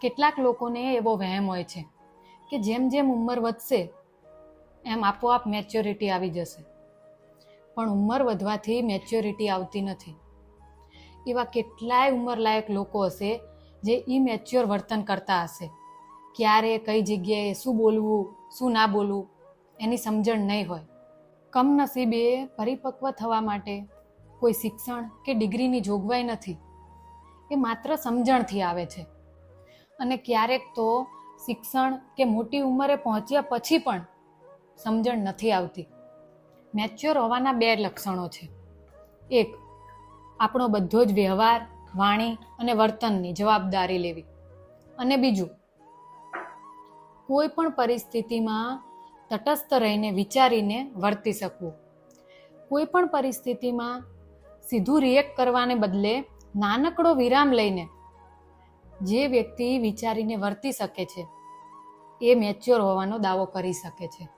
કેટલાક લોકોને એવો વહેમ હોય છે કે જેમ જેમ ઉંમર વધશે, એમ આપોઆપ મેચ્યોરિટી આવી જશે. પણ ઉંમર વધવાથી મેચ્યોરિટી આવતી નથી. એવા કેટલાય ઉંમરલાયક લોકો હશે જે ઇમેચ્યોર વર્તન કરતા હશે. ક્યારે, કઈ જગ્યાએ, શું બોલવું, શું ના બોલવું, એની સમજણ નહીં હોય. કમનસીબે પરિપક્વ થવા માટે કોઈ શિક્ષણ કે ડિગ્રીની જોગવાઈ નથી. એ માત્ર સમજણથી આવે છે. અને ક્યારેક તો શિક્ષણ કે મોટી ઉંમરે પહોંચ્યા પછી પણ સમજણ નથી આવતી. મેચ્યોર હોવાના બે લક્ષણો છે. એક, આપણો બધો જ વ્યવહાર, વાણી અને વર્તનની જવાબદારી લેવી. અને બીજું, કોઈ પણ પરિસ્થિતિમાં તટસ્થ રહીને વિચારીને વર્તી શકવું. કોઈ પણ પરિસ્થિતિમાં સીધું રિએક્ટ કરવાને બદલે નાનકડો વિરામ લઈને જે વ્યક્તિ વિચારીને વર્તી શકે છે એ મેચ્યોર હોવાનો દાવો કરી શકે છે.